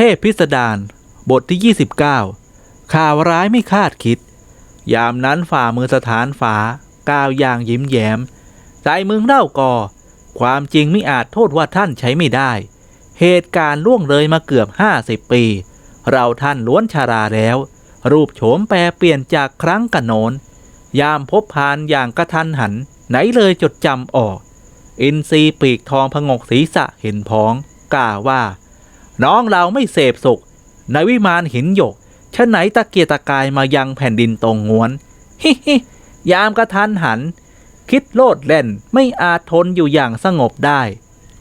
ทพพิสดารบทที่ 29 ข่าวร้ายไม่คาดคิด ยามนั้นฝ่ามือสถานฝาก้าวอย่างยิ้มแย้ม ใจมึงเล่ากอความจริงไม่อาจโทษว่าท่านใช้ไม่ได้ เหตุการณ์ล่วงเลยมาเกือบ50ปี เราท่านล้วนชาราแล้ว รูปโฉมแปรเปลี่ยนจากครั้งกันโนน ยามพบพานอย่างกระทันหัน ไหนเลยจดจำออก อินทรีปีกทองพงกศีรษะเห็นพ้องกล่าวว่า น้องเราไม่เสพสุข ในวิมานหินหยกชะไหนตะเกียตะกายมายังแผ่นดินตรงงวน ฮิฮิยามกระทันหัน คิดโลดเล่นไม่อาจทนอยู่อย่างสงบได้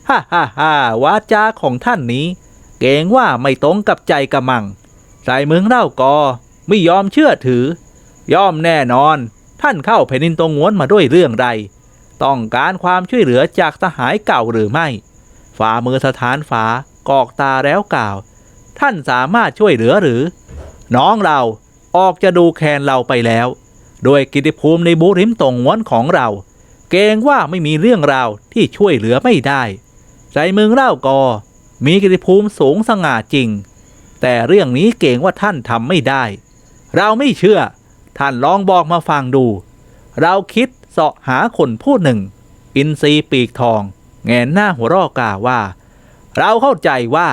ฮ่าฮ่าฮ่าวาจาของท่านนี้ เกรงว่าไม่ตรงกับใจกระมังใส่เมืองเล่ากอ ไม่ยอมเชื่อถือ ย่อมแน่นอน ท่านเข้าแผ่นดินตรงงวนมาด้วยเรื่องใด ต้องการความช่วยเหลือจากสหายเก่าหรือไม่ ฝ่ามือสถานฝา กอกตาแล้วกล่าว ท่านสามารถช่วยเหลือหรือ น้องเราออกจะดูแคนเราไปแล้วโดยกิติภูมิในบุริมตรงวนของเรา เกรงว่าไม่มีเรื่องราวที่ช่วยเหลือไม่ได้ ใจมืองเล่ากอ มีกิติภูมิสูงสง่าจริง แต่เรื่องนี้เกรงว่าท่านทำไม่ได้ เราไม่เชื่อ ท่านลองบอกมาฟังดู เราคิดเสาะหาคนผู้หนึ่ง อินทรีปีกทอง แงนหน้าหัวรอกล่าวว่า เราเข้าใจว่า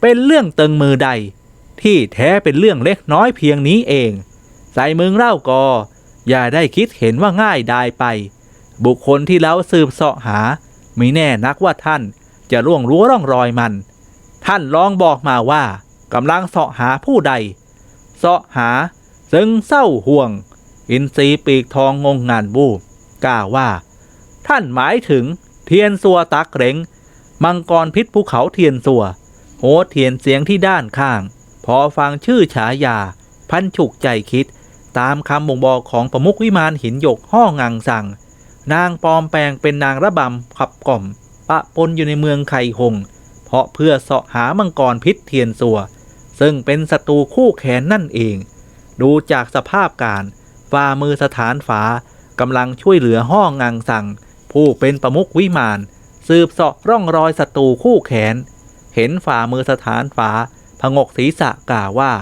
เป็นเรื่องตึงมือใด ที่แท้เป็นเรื่องเล็กน้อยเพียงนี้เอง ใส่มึงเล่ากอ อย่าได้คิดเห็นว่าง่ายดายไป บุคคลที่เราสืบเสาะหาไม่แน่นักว่าท่านจะล่วงรู้ร่องรอยมัน ท่านลองบอกมาว่ากำลังเสาะหาผู้ใด เสาะหา ซึ่งเศร้าห่วง อินทรีปีกทองงงงานบูบกล่าวว่า ท่านหมายถึงเทียนสัวตักเหร็ง มังกรพิษภูเขาเทียนสัวโหเทียนเสียงที่ด้านข้าง พอฟังชื่อฉายา พันฉุกใจคิด ตามคำบ่งบอกของประมุขวิมานหินหยกห้องังสั่ง นางปลอมแปลงเป็นนางระบำขับกล่อม ปะปนอยู่ในเมืองไข่หง เพราะเพื่อเสาะหามังกรพิษเทียนสัวซึ่งเป็นศัตรูคู่แขนนั่นเอง ดูจากสภาพการฝ่ามือสถานฝากำลังช่วยเหลือห้องงังสั่ง ผู้เป็นประมุขวิมาน สืบเสาะร่องรอยศัตรูคู่แขน เห็นฝ่ามือสถานฝาพงกศีรษะกล่าวว่า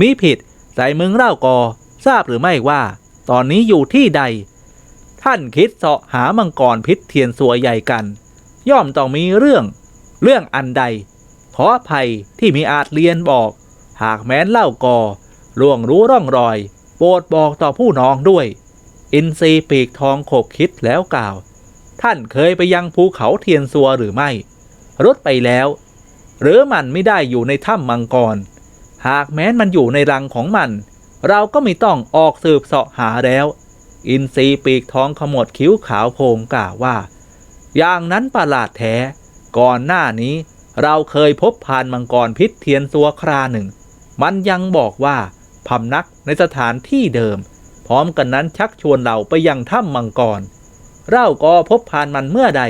มีผิดใส่มึงเล่ากอ ทราบหรือไม่ว่า ตอนนี้อยู่ที่ใด ท่านคิดเสาะหามังกรพิษเทียนสัวใหญ่กัน ย่อมต้องมีเรื่อง เรื่องอันใด ขออภัยที่มีอาจเรียนบอก หากแม้นเล่ากอล่วงรู้ร่องรอย โปรดบอกต่อผู้น้องด้วย อินทรีปีกทองขบคิดแล้วกล่าว ท่านเคยไปยังภูเขาเทียนซัวหรือไม่ รถไปแล้ว หรือมันไม่ได้อยู่ในถ้ำมังกร หากแม้นมันอยู่ในรังของมัน เราก็ไม่ต้องออกสืบเสาะหาแล้ว อินทรีปีกทองขมวดคิ้วขาวโพงกล่าวว่า อย่างนั้นประหลาดแท้ ก่อนหน้านี้เราเคยพบพานมังกรพิษเทียนซัวคราหนึ่ง มันยังบอกว่าพำนักในสถานที่เดิม พร้อมกันนั้นชักชวนเราไปยังถ้ำมังกร เราก็พบพานมันเมื่อใด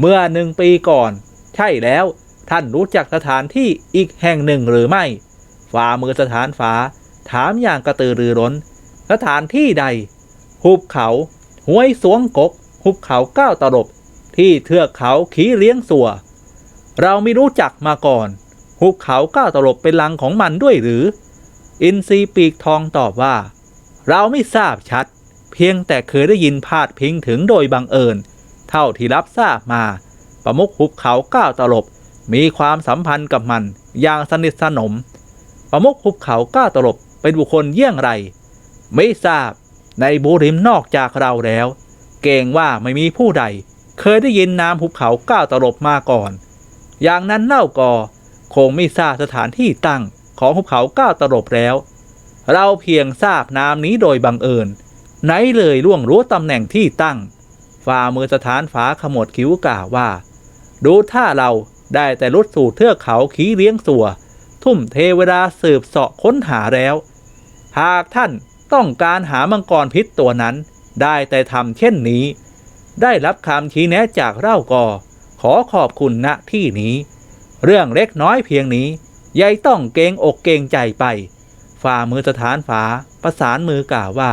เมื่อหนึ่งปีก่อน ใช่แล้ว ท่านรู้จักสถานที่อีกแห่งหนึ่งหรือไม่ ฝ่ามือสถานฝาถามอย่างกระตือรือร้น สถานที่ใด หุบเขาห้วยสวงกก หุบเขาก้าวตลบ ที่เทือกเขาขีเลี้ยงสัว เราไม่รู้จักมาก่อน หุบเขาก้าวตลบเป็นลังของมันด้วยหรือ อินทรีปีกทองตอบว่า เราไม่ทราบชัด เพียงแต่เคยได้ยินพาดพิงถึงโดยบังเอิญ เท่าที่รับทราบมา ประมุขหุบเขาก้าวตลบ มีความสัมพันธ์กับมันอย่างสนิทสนม ประมุขหุบเขาก้าวตลบเป็นบุคคลเยี่ยงไร ไม่ทราบในบูริมนอกจากเราแล้ว เกรงว่าไม่มีผู้ใด เคยได้ยินนามหุบเขาก้าวตลบมาก่อน อย่างนั้นเล่ากอคงไม่ทราบสถานที่ตั้งของหุบเขาก้าวตลบแล้ว เราเพียงทราบนามนี้โดยบังเอิญ ไหนเลยล่วงรู้ตำแหน่งที่ตั้ง ฝ่ามือสถานฝาขมวดคิ้วกล่าวว่า ดูถ้าเราได้แต่รุดสู่เทือกเขาขี้เลี้ยงสัว ทุ่มเทเวลาสืบเสาะค้นหาแล้ว หากท่านต้องการหามังกรพิษตัวนั้น ได้แต่ทำเช่นนี้ ได้รับคำชี้แนะจากเล่ากอ ขอขอบคุณณที่นี้ เรื่องเล็กน้อยเพียงนี้ยายต้องเกงอกเกงใจไป ฝ่ามือสถานฝาประสานมือกล่าวว่า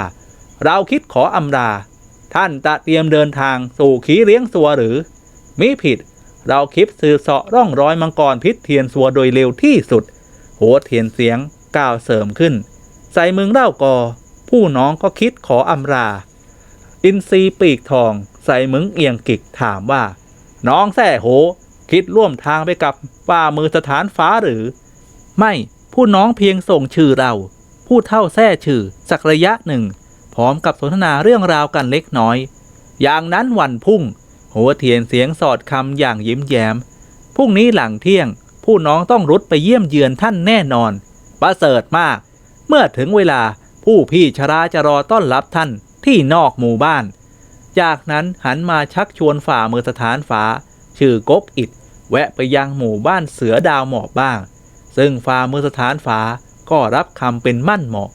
เราคิดขออำลาท่านจะเตรียมเดินทางสู่ขีเลี้ยงสัวหรือ มิผิด เราคลิปสืบเสาะร่องรอยมังกรพิษเทียนสัวโดยเร็วที่สุด โหเทียนเสียงก้าวเสริมขึ้น ใส่เมืองเล่ากอ ผู้น้องก็คิดขออำราอินซีปีกทอง ใส่มึงเอียงกิกถามว่า น้องแส่โห คิดร่วมทางไปกับฝ่ามือสถานฟ้าหรือ ไม่ผู้น้องเพียงส่งชื่อเรา ผู้เท่าแท้ชื่อสักระยะหนึ่ง พร้อมกับสนทนาเรื่องราวกันเล็กน้อย อย่างนั้นวันพุ่ง หัวเทียนเสียงสอดคำอย่างยิ้มแย้มพรุ่งนี้หลังเที่ยง ผู้น้องต้องรุดไปเยี่ยมเยือนท่านแน่นอน ประเสริฐมาก เมื่อถึงเวลาผู้พี่ชราจะรอต้อนรับท่านที่นอกหมู่บ้าน จากนั้นหันมาชักชวนฝ่ามือสถานฟ้า ชื่อกกอิดแวะไปยังหมู่บ้านเสือดาวหมอบบ้าง ซึ่งฝ่ามือสถานฟ้าก็รับคำเป็นมั่นเหมาะ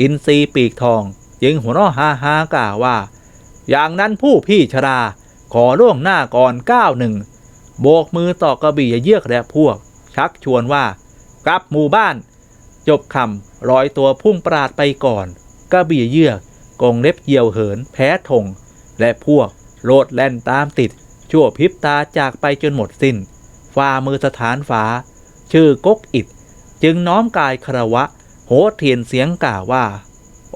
อินทรีปีกทอง จึงหัวเราะฮาฮากล่าวว่า อย่างนั้นผู้พี่ชรา ขอล่วงหน้าก่อนก้าวหนึ่งโบกมือต่อกระบี่เยือกและพวก ชักชวนว่า กลับหมู่บ้าน จบคำร้อยตัวพุ่งปราดไปก่อน กระบี่เยือกกงเล็บเหี่ยวเหิน แพ้ธงและพวกโลดแล่นตามติด ชั่วพริบตาจากไปจนหมดสิน้นฝ่ามือสถานฟ้า ชื่อกกอิด จึงน้อมกายคารวะ โหเทียนเสียงกล่าวว่า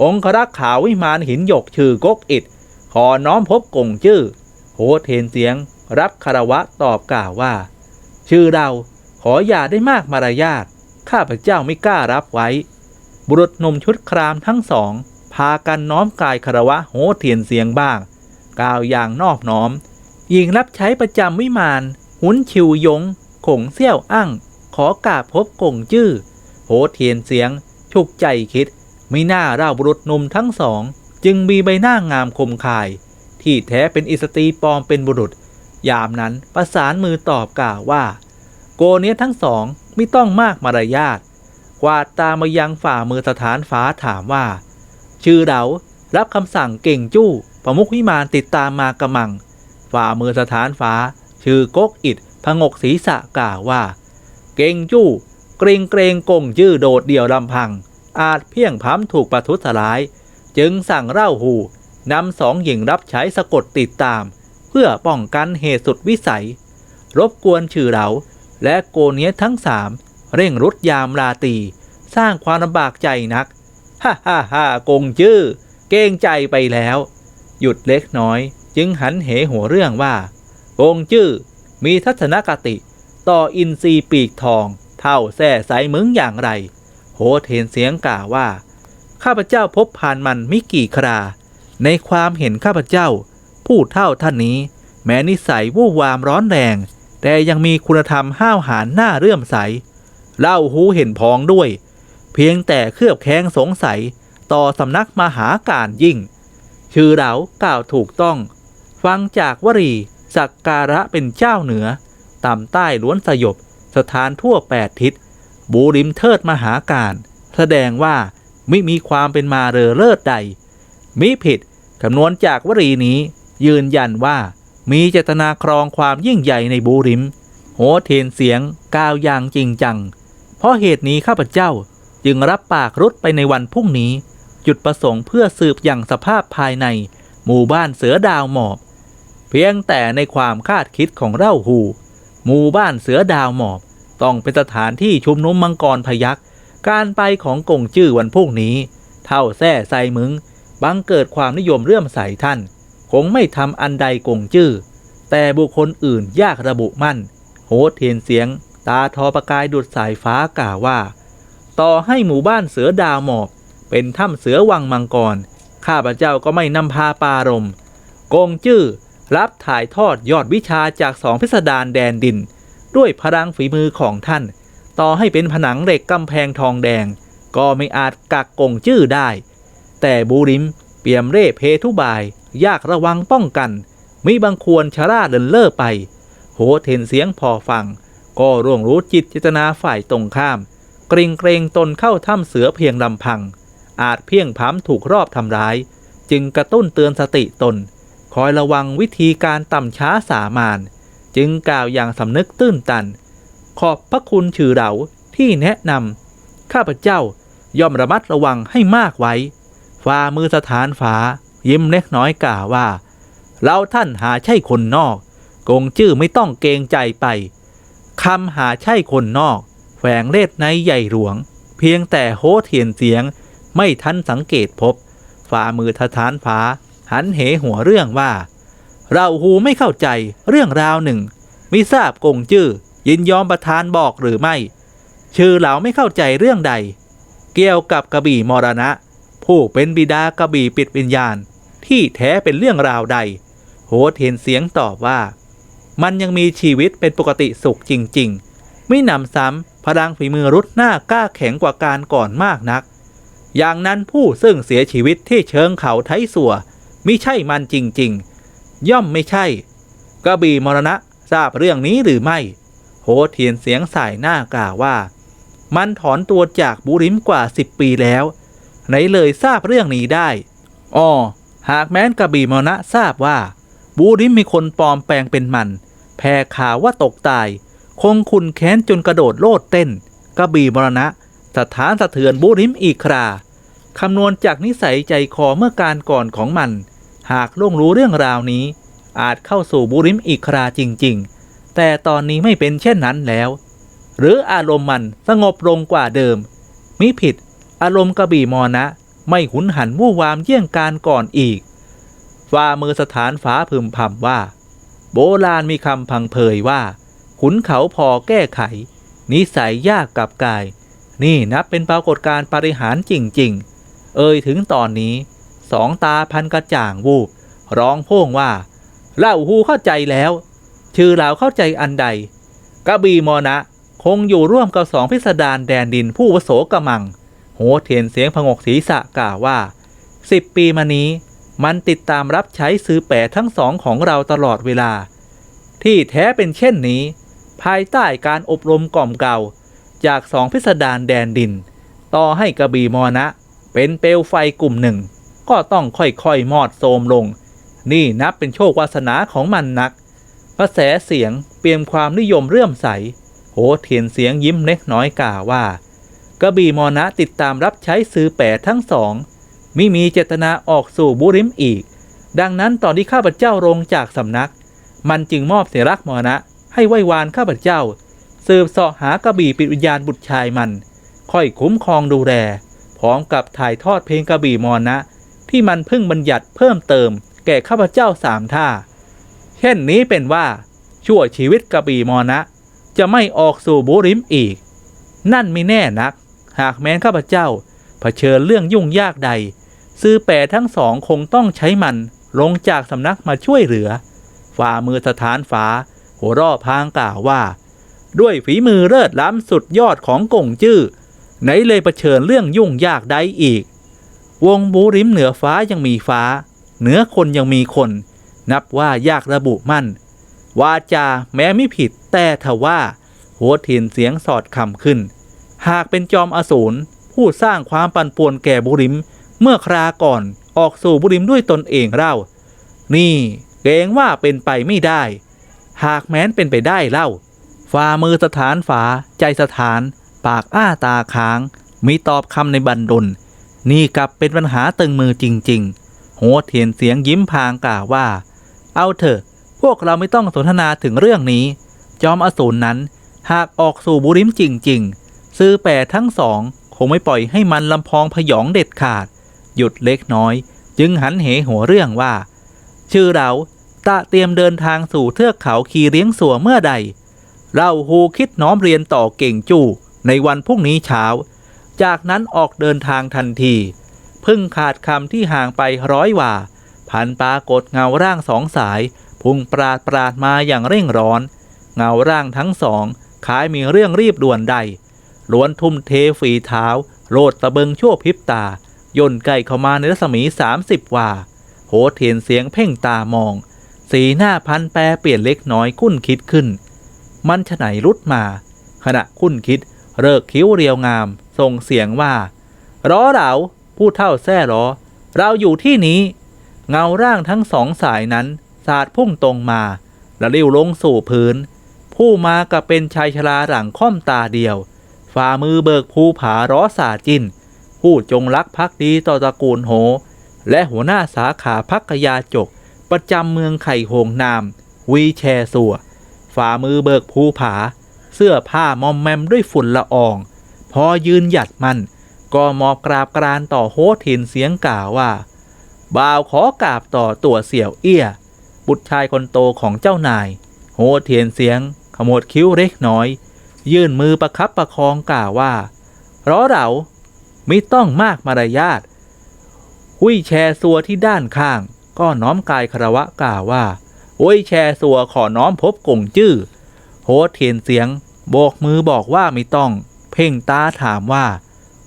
องครักษ์ขาววิมานหินหยกชื่อกกอิดขอน้อมพบกงชื่อโหเทียนเสียง รับคารวะตอบกล่าวว่า ชื่อเราขออย่าได้มากมารยาทข้าพเจ้าไม่กล้ารับไว้ บุรุษหนุ่มชุดครามทั้งสอง พากันน้อมกายคารวะโหเทียนเสียงบ้าง กล่าวอย่างนอบน้อมหญิงรับใช้ประจำวิมาน หุนชิวยงขงเซี่ยวอั่งขอกราบพบกงจื้อโหเทียนเสียง ฉุกใจคิด ไม่น่าเล่าบุรุษหนุ่มทั้งสอง จึงมีใบหน้างามคมคาย ที่แท้เป็นอิสตีปลอมเป็นบุรุษ ยามนั้นประสานมือตอบกล่าวว่า โกเนียทั้งสองไม่ต้องมากมารยาทกวาดตามายังฝ่ามือสถานฟ้าถามว่า ชื่อเรารับคำสั่งเก่งจู้ประมุขวิมานติดตามมากระมัง ฝ่ามือสถานฟ้า ชื่อกกอิดพงกศีรษะกล่าวว่า เก่งจู้เกรงเกรงกงยื้อโดดเดี่ยวลำพัง อาจเพียงพ้ำถูกประทุษร้าย จึงสั่งเล่าหูนำสองหญิงรับใช้สะกดติดตาม เพื่อป้องกันเหตุสุดวิสัย รบกวนชื่อเราและโกเนียทั้งสามเร่งรุดยามราตี สร้างความลำบากใจนัก ฮ่าฮ่าฮ่ากงจื้อ เกรงใจไปแล้ว หยุดเล็กน้อยจึงหันเหหัวเรื่องว่า กงจื้อ มีทัศนคติ ต่ออินทรีย์ปีกทอง เท่าแส่ใสมึงอย่างไร โหเทนเสียงกล่าวว่า ข้าพเจ้าพบผ่านมันไม่กี่ครา ในความเห็นข้าพเจ้า ผู้เท่าท่านนี้ แม้นิสัยวู่วามร้อนแรง แต่ยังมีคุณธรรมห้าวหาญน่าเรื่อมใส เล่าหูเห็นพ้องด้วย เพียงแต่เครือบแค้งสงสัยต่อสำนักมหาการยิ่ง ชื่อเรากล่าวถูกต้อง ฟังจากวรีสักการะเป็นเจ้าเหนือ ต่ำใต้ล้วนสยบ สถานทั่วแปดทิศ บูริมเทิดมหาการ แสดงว่าไม่มีความเป็นมาเรอเลิศใด มิผิดคำนวณจากวรีนี้ ยืนยันว่า มีเจตนาครองความยิ่งใหญ่ในบูริม โหเทนเสียงก้าวอย่างจริงจัง เพราะเหตุนี้ข้าพเจ้าจึงรับปากรุดไปในวันพรุ่งนี้ จุดประสงค์เพื่อสืบอย่างสภาพภายใน หมู่บ้านเสือดาวหมอบ เพียงแต่ในความคาดคิดของเล่าหู หมู่บ้านเสือดาวหมอบ ต้องเป็นสถานที่ชุมนุมมังกรพยักการไปของกงจื้อวันพรุ่งนี้ เท่าแท้ไซมึง บังเกิดความนิยมเรื่อมใสท่าน คงไม่ทำอันใดกงจื้อแต่บุคคลอื่นยากระบุมั่น โหเทียนเสียง ตาทอประกายดุดสายฟ้ากล่าวว่า ต่อให้หมู่บ้านเสือดาวหมอบ เป็นถ้ำเสือวังมังกร ข้าพเจ้าก็ไม่นำพาปารมกงจื้อรับถ่ายทอดยอดวิชาจากสองพิสดารแดนดิน ด้วยพลังฝีมือของท่าน ต่อให้เป็นผนังเหล็กกำแพงทองแดง ก็ไม่อาจกักกงจื้อได้ แต่บูริม เปี่ยมเร่เพทุบาย ยากระวังป้องกันมิบังควรชราเดินเล่อไป โหเทนเสียงพอฟัง ก็ร่วงรู้จิตเจตนาฝ่ายตรงข้าม เกรงเกรงตนเข้าถ้ำเสือเพียงลำพัง อาจเพียงพร้ำถูกรอบทำร้าย จึงกระตุ้นเตือนสติตน คอยระวังวิธีการต่ำช้าสามาน จึงกล่าวอย่างสำนึกตื้นตัน ขอบพระคุณชื่อเราที่แนะนำข้าพเจ้าย่อมระมัดระวังให้มากไว้ฝ่ามือสถานฝายิ้มเล็กน้อยกล่าวว่า เราท่านหาใช่คนนอก กงจื้อไม่ต้องเกรงใจไปคำหาใช่คนนอกแฝงเลศในใหญ่หลวง เพียงแต่โฮเทียนเสียง ไม่ทันสังเกตพบ ฝ่ามือทฐานฟ้าหันเหหัวเรื่องว่า เราหูไม่เข้าใจเรื่องราวหนึ่ง มิทราบกงจื้อยินยอมประทานบอกหรือไม่ ชื่อเหล่าไม่เข้าใจเรื่องใด เกี่ยวกับกระบี่มรณะ ผู้เป็นบิดากระบี่ปิดวิญญาณ ที่แท้เป็นเรื่องราวใด โหดเห็นเสียงตอบว่า มันยังมีชีวิตเป็นปกติสุขจริง ๆ ไม่นำซ้ำพลังฝีมือรุดหน้ากล้าแข็งกว่าการก่อนมากนัก อย่างนั้นผู้ซึ่งเสียชีวิตที่เชิงเขาไทสัวมิใช่มันจริง ๆ ย่อมไม่ใช่ กระบี่มรณะทราบเรื่องนี้หรือไม่ โหเทียนเสียงสายหน้ากล่าวว่า มันถอนตัวจากบุริมกว่าสิบปีแล้ว ไหนเลยทราบเรื่องนี้ได้อ้อหากแม้นกระบี่มรณะทราบว่า บูริมมีคนปลอมแปลงเป็นมัน แพร่ข่าวว่าตกตาย คงคุณแค้นจนกระโดดโลดเต้น กระบี่มรณะสถานสะเทือนบูริมอีกคราคำนวณจากนิสัยใจคอเมื่อการก่อนของมัน หากล่วงรู้เรื่องราวนี้ อาจเข้าสู่บูริมอีกคราจริง ๆ แต่ตอนนี้ไม่เป็นเช่นนั้นแล้ว หรืออารมณ์มันสงบลงกว่าเดิม มิผิด อารมณ์กระบี่มอนะ ไม่หุนหันมู่วามเยี่ยงการก่อนอีกฝ่ามือสถานฟ้าพึมพำว่า โบราณมีคำพังเพยว่า ขุนเขาพอแก้ไข นิสัยยากกับกาย นี่นับเป็นปรากฏการณ์ปริหารจริง ๆ เอ่ยถึงตอนนี้ สองตาพันกระจ่างวูบร้องโพ่งว่าเล่าหูเข้าใจแล้ว ชื่อเราเข้าใจอันใดกระบีมอนะ คงอยู่ร่วมกับสองพิสดารแดนดินผู้วโสกมัง โหเทียนเสียงผงกศีรษะกล่าวว่าสิบปีมานี้มันติดตามรับใช้ซื้อแปะทั้งสองของเราตลอดเวลา ที่แท้เป็นเช่นนี้ ภายใต้การอบรมกล่อมเก่า จากสองพิสดารแดนดิน ต่อให้กระบีมอนะ เป็นเปลวไฟกลุ่มหนึ่ง ก็ต้องค่อยๆมอดโทมลง นี่นับเป็นโชควาสนาของมันนัก กระแสเสียงเปลี่ยนความนิยมเรื่อมใส โหเทียนเสียงยิ้มเล็กน้อยกล่าวว่ากระบี่มอนะติดตามรับใช้ซื้อแปะทั้งสองมิมีเจตนาออกสู่บุริมอีก ดังนั้นตอนที่ข้าพเจ้าลงจากสำนัก มันจึงมอบเสรักมรณะให้ไหว้วานข้าพเจ้า สืบเสาะหากระบี่ปิดวิญญาณบุตรชายมัน ค่อยคุ้มครองดูแลพร้อมกับถ่ายทอดเพลงกระบี่มรณะ ที่มันเพิ่งบัญญัติเพิ่มเติม แก่ข้าพเจ้าสามท่า เช่นนี้เป็นว่า ชั่วชีวิตกระบี่มรณะจะไม่ออกสู่บุริมอีก นั่นไม่แน่นัก หากแม้นข้าพเจ้าเผชิญเรื่องยุ่งยากใด ซื้อแปรทั้งสองคงต้องใช้มันลงจากสำนักมาช่วยเหลือ ฝ่ามือสถานฟ้า หัวเรอพางกล่าวว่า ด้วยฝีมือเลิศล้ำสุดยอดของกงจื้อไหนเลยเผชิญเรื่องยุ่งยากใดอีก วงบูริมเหนือฟ้ายังมีฟ้า เหนือคนยังมีคน นับว่ายากระบุมั่น วาจาแม้ไม่ผิดแต่ทว่าหัวเทีนเสียงสอดคำขึ้น หากเป็นจอมอสูรผู้สร้างความปั่นป่วนแก่บุริม เมื่อคราก่อนออกสู่บุริมด้วยตนเองเล่า นี่เกรงว่าเป็นไปไม่ได้ หากแม้นเป็นไปได้เล่าฝ่ามือสถานฝาใจสถาน ปากอ้าตาค้าง มีตอบคำในบันดล นี่กลับเป็นปัญหาตึงมือจริง ๆโหเทียนเสียงยิ้มพางกล่าวว่า เอาเถอะ พวกเราไม่ต้องสนทนาถึงเรื่องนี้ จอมอสูรนั้น หากออกสู่บุริมจริง ๆ ซื้อแปรทั้งสอง คงไม่ปล่อยให้มันลำพองพยองเด็ดขาด หยุดเล็กน้อย จึงหันเหหัวเรื่องว่า ชื่อเราตะเตรียมเดินทางสู่เทือกเขาคีเลี้ยงสัวเมื่อใด เราฮูคิดน้อมเรียนต่อเก่งจู่ในวันพรุ่งนี้เช้า จากนั้นออกเดินทางทันที พึ่งขาดคำที่ห่างไปร้อยว่าพันปรากฏเงาร่างสองสาย พุ่งปราดปราดมาอย่างเร่งร้อน เงาร่างทั้งสองคล้ายมีเรื่องรีบด่วนใดล้วนทุ่มเทฝีเท้า โลดตะเบิงชั่วพริบตา ย่นใกล้เข้ามาในรัศมีสามสิบว่า โหเทียนเสียงเพ่งตามอง สีหน้าพันแปรเปลี่ยนเล็กน้อยคุ้นคิดขึ้น มันฉไหนรุดมา ขณะคุ้นคิดเลิกคิ้วเรียวงาม ส่งเสียงว่าร้อเราผู้เท่าแซ่รอเราอยู่ที่นี้ เงาร่างทั้งสองสายนั้น สาดพุ่งตรงมาและลิ้วลงสู่พื้น ผู้มากับเป็นชายชราหลังค่อมตาเดียว ฝ่ามือเบิกภูผาร้อสาจิน ผู้จงรักภักดีต่อตระกูลโห และหัวหน้าสาขาพักยาจก ประจำเมืองไข่โหงนาม วีแชร์สัวฝ่ามือเบิกภูผา เสื้อผ้ามอมแมมด้วยฝุ่นละออง พอยืนหยัดมัน ก็มอบกราบกรานต่อโฮถินเสียงกล่าวว่า บ่าวขอกราบต่อตัวเสี่ยวเอี้ย บุตรชายคนโตของเจ้านาย โฮเทียนเสียง ขมวดคิ้วเล็กน้อย ยื่นมือประคับประคองกล่าวว่าร้อเราไม่ต้องมากมารยาทหุยแชร์สัวที่ด้านข้าง ก็น้อมกายคารวะกล่าวว่าหุยแชร์สัวขอน้อมพบกงจื้อโฮเทียนเสียงโบกมือบอกว่าไม่ต้อง พ่งตาถามว่า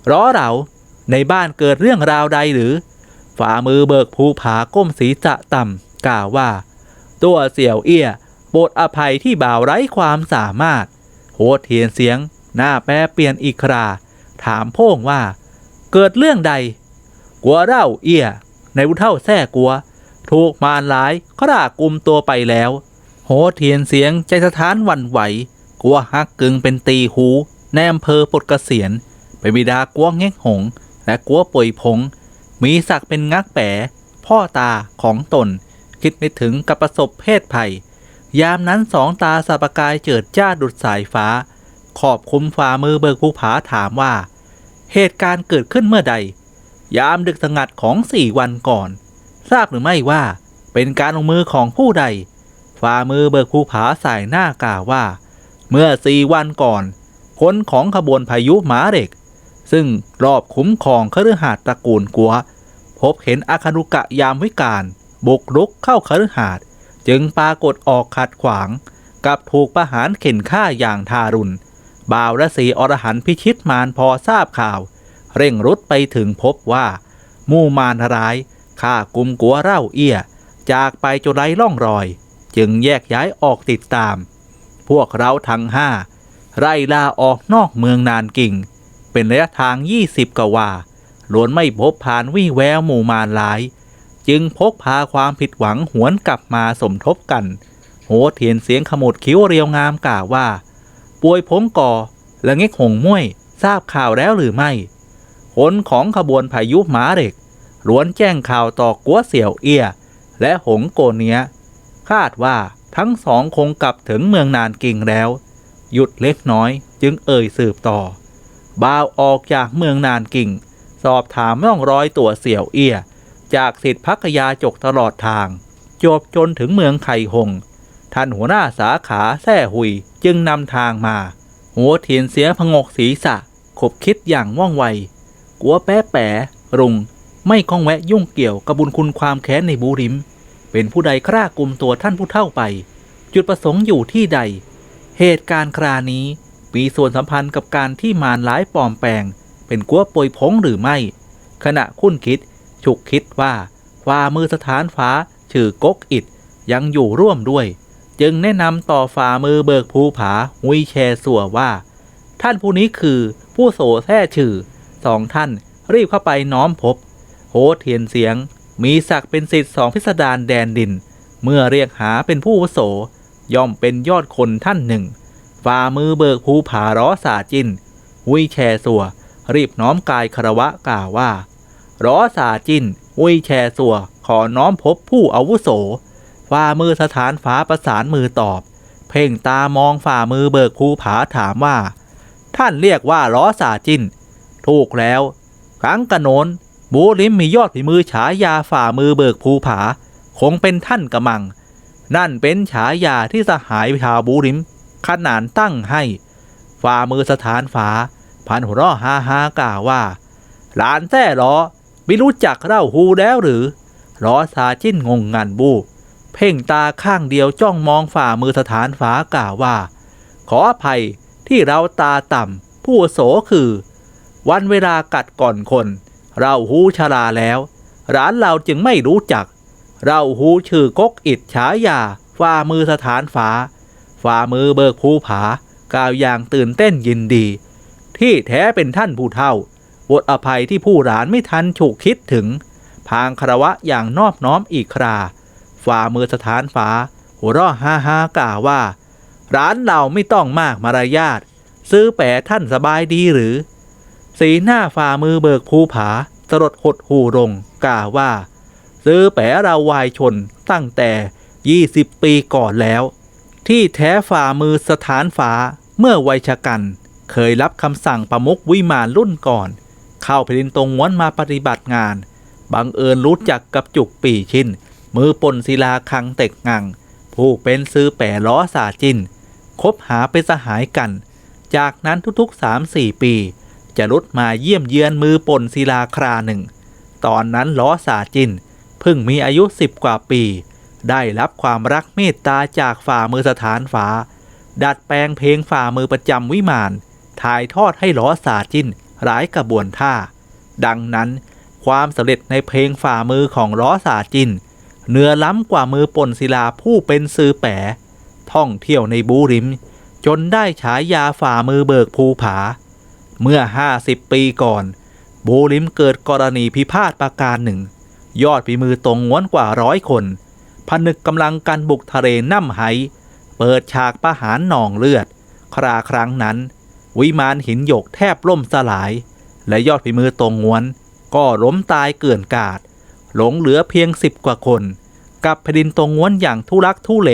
ร้อเราในบ้านเกิดเรื่องราวใดหรือ ฝ่ามือเบิกภูผาก้มศีรษะต่ำกล่าวว่า ตัวเสี่ยวเอี้ยโปรดอภัยที่บ่าวไร้ความสามารถ โหเทียนเสียง หน้าแปรเปลี่ยนอีกครา ถามโพ่งว่า เกิดเรื่องใด กัวเล่าเอี้ย ในบุเท่าแท้กัว ถูกมารร้ายกรากุมตัวไปแล้ว โหเทียนเสียงใจสะท้านวันไหวกัวฮักกึงเป็นตีหู ในอำเภอปดเกษียณเป็นบิดากัวเง็กหง และกัวป่วยผงมีศักดิ์เป็นงักแปะพ่อตาของตน คิดไม่ถึงกับประสบเพศภัย ยามนั้นสองตาสับประกายเจิดจ้าดุดสายฟ้า ขอบคุมฝ่ามือเบิกภูผาถามว่า เหตุการณ์เกิดขึ้นเมื่อใด ยามดึกสงัดของสี่วันก่อน ทราบหรือไม่ว่าเป็นการลงมือของผู้ใด ฝ่ามือเบิกภูผาสายหน้ากล่าวว่า เมื่อสี่วันก่อน คนของขบวนพายุหมาเด็ก ซึ่งรอบคุ้มครองคฤหาสน์ตระกูลกัว พบเห็นอาคารุกะยามวิการบุกรุกเข้าคฤหาสน์จึงปรากฏออกขัดขวาง กับถูกประหารเข็นฆ่าอย่างทารุณบ่าวและสีอรหันต์พิชิตมารพอทราบข่าว เร่งรุดไปถึงพบว่า มู่มารร้ายฆ่ากุมกัวเล่าเอี้ย จากไปจนไร้ร่องรอย จึงแยกย้ายออกติดตาม พวกเราทั้งห้า ไล่ล่าออกนอกเมืองนานกิ่ง เป็นระยะทาง 20กว่าล้วนไม่พบผ่านวี่แววหมู่มารหลาย จึงพกพาความผิดหวังหวนกลับมาสมทบกัน โหเทียนเสียงขมุดคิ้วเรียวงามกล่าวว่า ป่วยพงก่อและเง็กหงม่วยทราบข่าวแล้วหรือไม่ผลของขบวนพายุหมาเด็กล้วนแจ้งข่าวต่อกัวเสี่ยวเอียและหงโกเนียคาดว่าทั้งสองคงกลับถึงเมืองนานกิงแล้ว หยุดเล็กน้อย จึงเอ่ยสืบต่อ บ่าวออกจากเมืองนานกิงสอบถามร่องรอยตัวเสี่ยวเอียจากสิทธิพักยาจกตลอดทาง จบจนถึงเมืองไข่หง ท่านหัวหน้าสาขาแท่หุยจึงนำทางมา หัวเทียนเสียพงกศีรษะขบคิดอย่างว่องไว กัวแป๊ะแปะรุง ไม่ข้องแวะยุ่งเกี่ยวกับบุญคุณความแค้นในบูริม เป็นผู้ใดคร่ากลุ่มตัวท่านผู้เท่าไป จุดประสงค์อยู่ที่ใด เหตุการณ์ครานี้มีส่วนสัมพันธ์กับการที่มารร้ายปลอมแปลง เป็นกัวปวยพงหรือไม่ ขณะคุ้นคิด ฉุกคิดว่าฝ่ามือสถานฟ้าชื่อกกอิดยังอยู่ร่วมด้วย จึงแนะนำต่อฝ่ามือเบิกภูผาหุยแชสัวว่า ท่านผู้นี้คือผู้โสแท้ชื่อสองท่านรีบเข้าไปน้อมพบโหเทียนเสียง มีศักดิ์เป็นสิทธิ์สองพิสดารแดนดิน เมื่อเรียกหาเป็นผู้วโส ย่อมเป็นยอดคนท่านหนึ่ง ฝ่ามือเบิกภูผาร้อสาจินหุยแชสัว รีบน้อมกายคารวะกล่าวว่า ร้อสาจินหุยแชสัว ขอน้อมพบผู้อาวุโส ฝ่ามือสถานฟ้าประสานมือตอบ เพ่งตามองฝ่ามือเบิกภูผาถามว่า ท่านเรียกว่าล้อสาจินถูกแล้วครั้งกระโนนบูริมมียอดฝีมือฉายาฝ่ามือเบิกภูผา คงเป็นท่านกระมัง นั่นเป็นฉายาที่สหายชาวบูริม ขนานตั้งให้ ฝ่ามือสถานฟ้าพันหัวเราะฮาฮากล่าวว่า หลานแท้ล้อไม่รู้จักเล่าฮูแล้วหรือล้อซาจิ้นงงงันบู เพ่งตาข้างเดียวจ้องมองฝ่ามือสถานฟ้ากล่าวว่า ขออภัยที่เราตาต่ำผู้โสคือ วันเวลากัดก่อนคน เราหูชราแล้ว ร้านเราจึงไม่รู้จัก เราหูชื่อกกอิดฉายาฝ่ามือสถานฟ้า ฝ่ามือเบิกภูผากล่าวอย่างตื่นเต้นยินดี ที่แท้เป็นท่านผู้เฒ่าบทอภัยที่ผู้หลานไม่ทันฉุกคิดถึง พางคารวะอย่างนอบน้อมอีกครา ฝ่ามือสถานฟ้า หัวเราะฮ่าฮ่ากล่าวว่า ร้านเราไม่ต้องมากมารยาทซื้อแปะท่านสบายดีหรือ สีหน้าฝ่ามือเบิกภูผาสลดหดหูลงกล่าวว่า ซื้อแปะเราวายชนตั้งแต่ 20 ปีก่อนแล้ว ที่แท้ฝ่ามือสถานฟ้าเมื่อไวยชะกัน เคยรับคำสั่งประมุขวิมานรุ่นก่อน เข้าแผ่นดินตรงง้วนมาปฏิบัติงาน บังเอิญรู้จักกับจุกปีชินมือปนศิลาคังเต็กงัง ผู้เป็นซื้อแปรล้อสาจิน คบหาเป็นสหายกัน จากนั้นทุกๆ 3-4 ปี จะรุดมาเยี่ยมเยือนมือปนศิลาคราหนึ่ง ตอนนั้นล้อสาจิน เพิ่งมีอายุสิบกว่าปี ได้รับความรักเมตตาจากฝ่ามือสถานฟ้าดัดแปลงเพลงฝ่ามือประจำวิมาน ถ่ายทอดให้ล้อสาจินหลายกระบวนท่า ดังนั้น ความสำเร็จในเพลงฝ่ามือของล้อสาจินเหนือล้ำกว่ามือปนศิลาผู้เป็นซือแปะท่องเที่ยวในบูริม จนได้ฉายาฝ่ามือเบิกภูผา เมื่อ 50 ปีก่อน บูริมเกิดกรณีพิพาทประการหนึ่ง ยอดฝีมือตรงง้วนกว่าร้อยคน ผนึกกำลังกันบุกทะเลน้ำไหเปิดฉากประหารหนองเลือด คราครั้งนั้น วิมานหินหยกแทบล่มสลาย และยอดฝีมือตรงง้วน ก็ล้มตายเกลื่อนกาด หลงเหลือเพียงสิบกว่าคน กับแผ่นดินตรงง้วนอย่างทุรักทุเล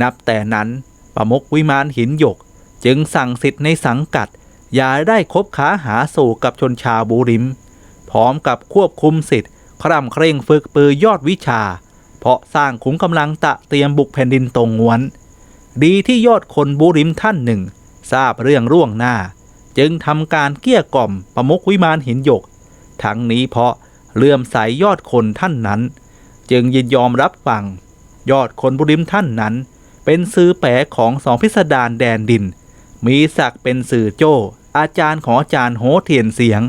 นับแต่นั้นประมกวิมานหินหยกจึงสั่งสิทธิ์ในสังกัด อย่าได้คบค้าหาสู่กับชนชาวบูริม พร้อมกับควบคุมสิทธิ์ คร่ำเคร่งฝึกปือยอดวิชา เพราะสร้างขุมกำลังตะเตรียมบุกแผ่นดินตรงงวน ดีที่ยอดคนบูริมท่านหนึ่ง ทราบเรื่องร่วงหน้า จึงทำการเกี้ยกล่อมประมุกวิมานหินหยก ทั้งนี้เพราะเลื่อมใสยยอดคนท่านนั้น จึงยินยอมรับฟัง ยอดคนบุริมท่านนั้น เป็นซื้อแปะของสองพิสดารแดนดิน มีศักดิ์เป็นสื่อโจ้อาจารย์ของอาจารย์โหเทียนเสียง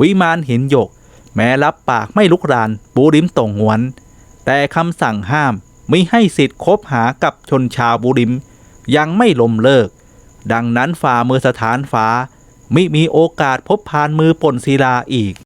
วิมานหินหยก แม้รับปากไม่ลุกรานบูริมตงหวน แต่คำสั่งห้ามไม่ให้สิทธิ์คบหากับชนชาวบูริม ยังไม่ลมเลิก ดังนั้นฝ่ามือสถานฟ้ามิมีโอกาสพบพานมือปนศิลาอีก